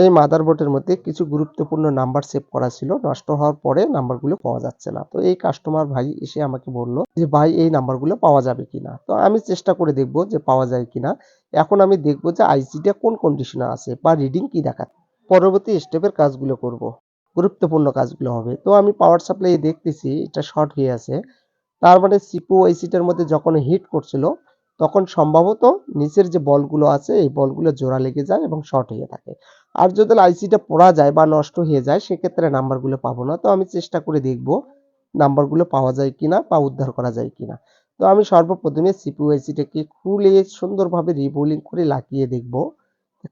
এই মাদারবোর্ডের মধ্যে কিছু গুরুত্বপূর্ণ নাম্বার সেভ করা ছিল। নষ্ট হওয়ার পরে নাম্বারগুলো পাওয়া যাচ্ছে না। তো এই কাস্টমার ভাই এসে আমাকে বলল যে, ভাই, এই নাম্বারগুলো পাওয়া যাবে কিনা? তো আমি চেষ্টা করে দেখব যে পাওয়া যায় কিনা। এখন আমি দেখব যে আইসিটা কোন কন্ডিশনে আছে বা রিডিং কি দেখাচ্ছে পরবর্তী স্টেপের কাজগুলো করব, গুরুত্বপূর্ণ কাজগুলো হবে। তো আমি পাওয়ার সাপ্লাই দেখতেছি, এটা শর্ট হয়ে আছে। তার মানে সিপু আইসিটার মধ্যে যখন হিট করছিল, তখন সম্ভবত নিচের যে বলগুলো আছে, এই বলগুলো জোড়া লেগে যায় এবং শর্ট হয়ে থাকে। আর যদি আইসিটা পড়া যায় বা নষ্ট হয়ে যায়, সেক্ষেত্রে নাম্বারগুলো পাবো না। তো আমি চেষ্টা করে দেখব নাম্বারগুলো পাওয়া যায় কিনা বা উদ্ধার করা যায় কিনা। তো আমি সর্বপ্রথমে সিপিউ আইসিটাকে খুলে সুন্দরভাবে রিবোলিং করে লাগিয়ে দেখব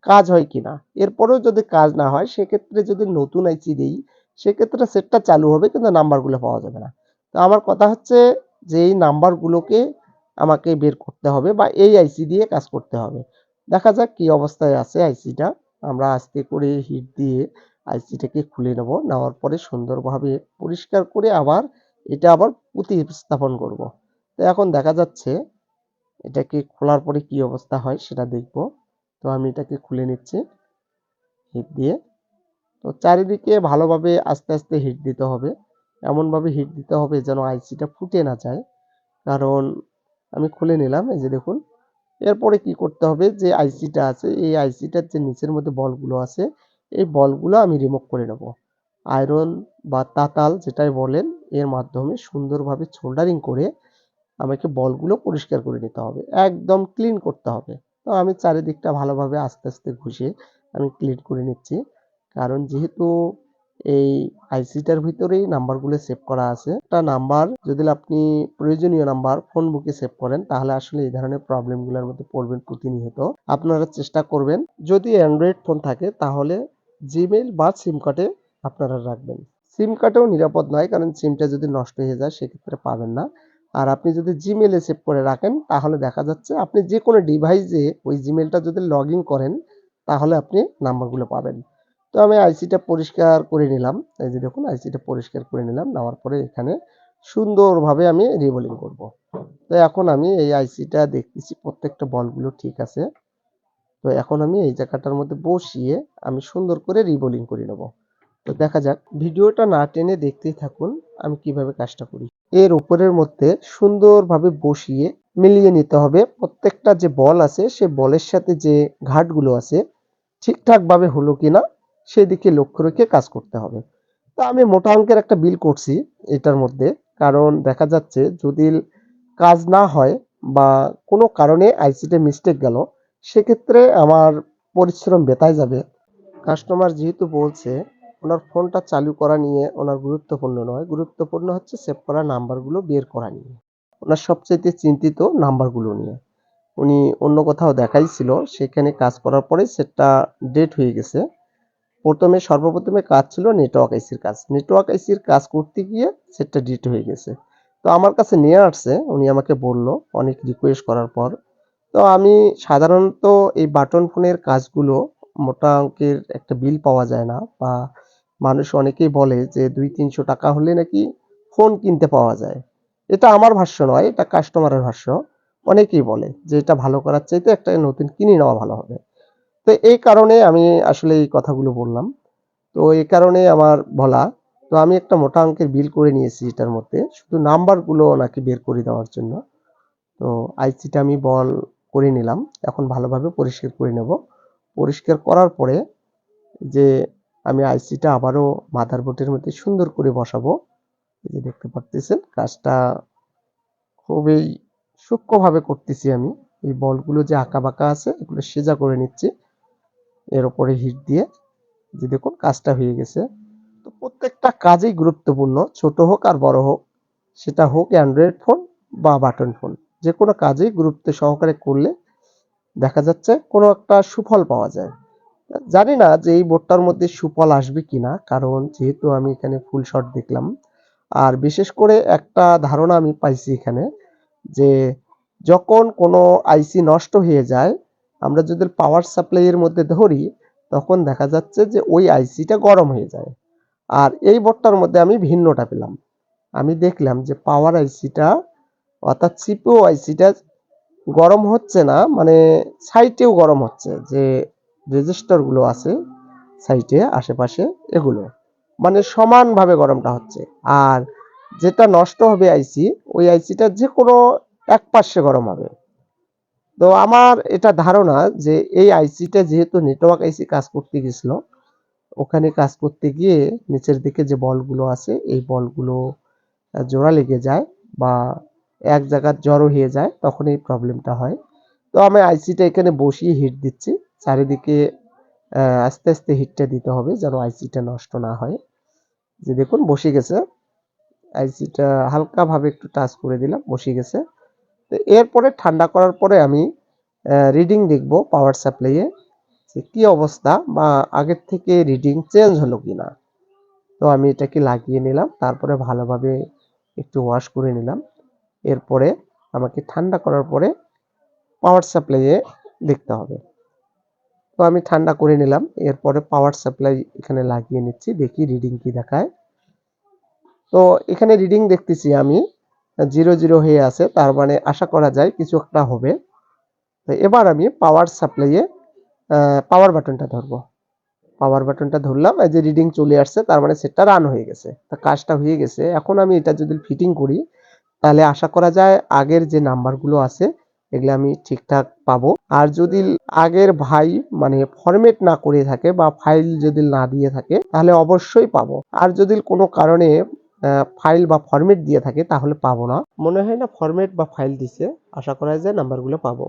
কাজ হয় কিনা। এরপরেও যদি কাজ না হয়, সেক্ষেত্রে যদি নতুন আইসি দিই, সেক্ষেত্রে সেটটা চালু হবে, কিন্তু নাম্বারগুলো পাওয়া যাবে না। তো আমার কথা হচ্ছে যে এই নাম্বারগুলোকে আমাকে বের করতে হবে বা এই আইসি দিয়ে কাজ করতে হবে। দেখা যাক কি অবস্থায় আছে আইসিটা আমরা আস্তে করে হিট দিয়ে আইসিটাকে খুলে নেব। নেওয়ার পরে সুন্দরভাবে পরিষ্কার করে আবার এটা আবার প্রতিস্থাপন করব। তো এখন দেখা যাচ্ছে এটাকে খোলার পরে কি অবস্থা হয় সেটা দেখব। তো আমি এটাকে খুলে নিচ্ছি হিট দিয়ে। তো চারিদিকে ভালোভাবে আস্তে আস্তে হিট দিতে হবে। এমনভাবে হিট দিতে হবে যেন আইসিটা ফুটে না যায়। কারণ আমি খুলে নিলাম, এই যে দেখুন। এরপরে কি করতে হবে? যে আইসিটা আছে, এই আইসিটার যে নিচের মধ্যে বলগুলো আছে, এই বলগুলো আমি রিমুভ করে নেব। আয়রন বা তাতাল যেটাই বলেন, এর মাধ্যমে সুন্দরভাবে সোল্ডারিং করে আমাকে বলগুলো পরিষ্কার করে নিতে হবে। একদম ক্লিন করতে হবে। তো আমি চারিদিকটা ভালোভাবে আস্তে আস্তে ঘষে আমি ক্লিন করে নিচ্ছি। কারণ যেহেতু এই আইসিটার ভিতরেই নাম্বারগুলো সেভ করা আছে। একটা নাম্বার, যদি আপনি প্রয়োজনীয় নাম্বার ফোন বুকে সেভ করেন, তাহলে আসলে এই ধরনের প্রবলেমগুলোর মধ্যে পড়বেন প্রতিনিয়ত। আপনারা চেষ্টা করবেন, যদি অ্যান্ড্রয়েড ফোন থাকে, তাহলে জিমেইল বা সিম কার্ডে আপনারা রাখবেন। সিম কার্ডেও নিরাপদ নয়, কারণ সিমটা যদি নষ্ট হয়ে যায়, সেক্ষেত্রে পাবেন না। আর আপনি যদি জিমেলে সেভ করে রাখেন, তাহলে দেখা যাচ্ছে আপনি যে কোনো ডিভাইসে ওই জিমেলটা যদি লগ ইন করেন, তাহলে আপনি নাম্বারগুলো পাবেন। তো আমি আইসিটা পরিষ্কার করে নিলাম। এই যে দেখুন আইসিটা পরিষ্কার করে নিলাম। নেওয়ার পরে এখানে সুন্দরভাবে আমি রিবোলিং করব। তো এখন আমি এই আইসিটা দেখতেছি, প্রত্যেকটা বলগুলো ঠিক আছে। তো এখন আমি এই জায়গাটার মধ্যে বসিয়ে আমি সুন্দর করে রিবোলিং করে নেব। তো দেখা যাক, ভিডিওটা না টেনে দেখতেই থাকুন, আমি কীভাবে কাজটা করি। এর উপরের মধ্যে সুন্দরভাবে বসিয়ে মিলিয়ে নিতে হবে। প্রত্যেকটা যে বল আছে, সে বলের সাথে যে ঘাটগুলো আছে, ঠিকঠাকভাবে হলো কিনা সেদিকে লক্ষ্য রেখে কাজ করতে হবে। তো আমি মোটা অঙ্কের একটা বিল করছি এটার মধ্যে, কারণ দেখা যাচ্ছে যদি কাজ না হয় বা কোনো কারণে আইসিতে মিস্টেক গেল, সেক্ষেত্রে আমার পরিশ্রম বেতায় যাবে। কাস্টমার যেহেতু বলছে, ওনার ফোনটা চালু করা নিয়ে ওনার গুরুত্বপূর্ণ নয়। গুরুত্বপূর্ণ হচ্ছে সেভ করা নাম্বারগুলো বের করা নিয়ে। ওনার সবচেয়ে চিন্তিত নাম্বারগুলো নিয়ে। উনি অন্য কোথাও দেখাইছিল, সেখানে কাজ করার পরে সেটা ডেট হয়ে গেছে। প্রথমে, সর্বপ্রথমে কাজ ছিল নেটওয়ার্ক আইসির কাজ। নেটওয়ার্ক আইসির কাজ করতে গিয়ে সেটা ডিট হয়ে গেছে। তো আমার কাছে নিয়ে আসছে, উনি আমাকে বলল, অনেক রিকোয়েস্ট করার পর। তো আমি সাধারণত এই বাটন ফোনের কাজগুলো মোটা অঙ্কের একটা বিল পাওয়া যায় না বা মানুষ অনেকেই বলে যে দুই তিনশো টাকা হলে নাকি ফোন কিনতে পাওয়া যায়। এটা আমার ভাষ্য নয়, এটা কাস্টমারের ভাষ্য। অনেকেই বলে যে এটা ভালো করার চাইতে একটা নতুন কিনে নেওয়া ভালো হবে। তো এই কারণে আমি আসলে এই কথাগুলো বললাম। তো এই কারণে আমার বলা, তো আমি একটা মোটা অঙ্কের বিল করে নিয়েছি এটার মধ্যে। শুধু নাম্বারগুলো ওনাকে বের করে দেওয়ার জন্য। তো আইসিটা আমি বল করে নিলাম। এখন ভালোভাবে পরিষ্কার করে নেব। পরিষ্কার করার পরে যে আমি আইসিটা আবারও মাদারবোর্ডের মধ্যে সুন্দর করে বসাবো। যে দেখতে পারতেছেন, কাজটা খুবই সূক্ষ্মভাবে করতেছি আমি। এই বলগুলো যে আঁকা বাঁকা আছে, এগুলো সেজা করে নিচ্ছি। এর উপরে হিট দিয়ে যে দেখুন কাজটা হয়ে গেছে। তো প্রত্যেকটা কাজই গুরুত্বপূর্ণ, ছোট হোক আর বড় হোক, সেটা হোক অ্যান্ড্রয়েড ফোন বা বাটন ফোন যে কোনো কাজেই গুরুত্ব সহকারে করলে দেখা যাচ্ছে কোনো একটা সুফল পাওয়া যায়। জানি না যে এই বোর্ডটার মধ্যে সুফল আসবে কিনা, কারণ যেহেতু আমি এখানে ফুল শট দেখলাম। আর বিশেষ করে একটা ধারণা আমি পাইছি এখানে যে যখন কোনো আইসি নষ্ট হয়ে যায় আমরা যদি পাওয়ার সাপ্লাইয়ের মধ্যে ধরি, তখন দেখা যাচ্ছে যে ওই আইসিটা গরম হয়ে যায়। আর এই বোর্ডটার মধ্যে আমি ভিন্নটা পেলাম। আমি দেখলাম যে পাওয়ার আইসিটা অর্থাৎ সিপিও আইসিটা গরম হচ্ছে না মানে সাইটেও গরম হচ্ছে, যে রেজিস্টারগুলো আছে সাইটে আশেপাশে এগুলো। মানে সমানভাবে গরমটা হচ্ছে। আর যেটা নষ্ট হবে আইসি ওই আইসিটা যে কোনো এক পাশে গরম হবে। তো আমার এটা ধারণা যে এই আইসিটা যেহেতু নেটওয়ার্ক আইসি কাজ করতে গেছিল, ওখানে কাজ করতে গিয়ে নিচের দিকে যে বলগুলো আছে, এই বলগুলো জোড়া লেগে যায় বা এক জায়গায় জড়ো হয়ে যায়, তখন এই প্রবলেমটা হয়। তো আমি আইসিটা এখানে বসিয়ে হিট দিচ্ছি, চারিদিকে আস্তে আস্তে হিটটা দিতে হবে যেন আইসিটা নষ্ট না হয়। যে দেখুন, বসে গেছে। আইসিটা হালকাভাবে একটু টাচ করে দিলাম, বসে গেছে। এরপরে ঠান্ডা করার পরে আমি রিডিং দেখব পাওয়ার সাপ্লাইয়ে যে কী অবস্থা বা আগের থেকে রিডিং চেঞ্জ হলো কি না তো আমি এটাকে লাগিয়ে নিলাম, তারপরে ভালোভাবে একটু ওয়াশ করে নিলাম। এরপরে আমাকে ঠান্ডা করার পরে পাওয়ার সাপ্লাইয়ে দেখতে হবে। তো আমি ঠান্ডা করে নিলাম, এরপরে পাওয়ার সাপ্লাই এখানে লাগিয়ে নিচ্ছি, দেখি রিডিং কি দেখায়। তো এখানে রিডিং দেখতেছি আমি জিরো জিরো হয়ে আছে, তার মানে আশা করা যায় কিছু একটা হবে। তো এবার আমি পাওয়ার সাপ্লাইয়ে পাওয়ার বাটনটা ধরবো। পাওয়ার বাটনটা ধরলাম, এই যে রিডিং চলে আসছে, তার মানে সেটটা রান হয়ে গেছে। তা কাজটা হয়ে গেছে। এখন আমি এটা যদি ফিটিং করি, তাহলে আশা করা যায় আগের যে নাম্বারগুলো আছে, এগুলো আমি ঠিকঠাক পাবো। আর যদি আগের ভাই মানে ফরমেট না করে থাকে বা ফাইল যদি না দিয়ে থাকে, তাহলে অবশ্যই পাবো। আর যদি কোনো কারণে ফাইল বা ফরমেট দিয়ে থাকে, তাহলে পাবো না। মনে হয় না ফরমেট বা ফাইল দিছে। আশা করা যায় নাম্বারগুলো পাবো।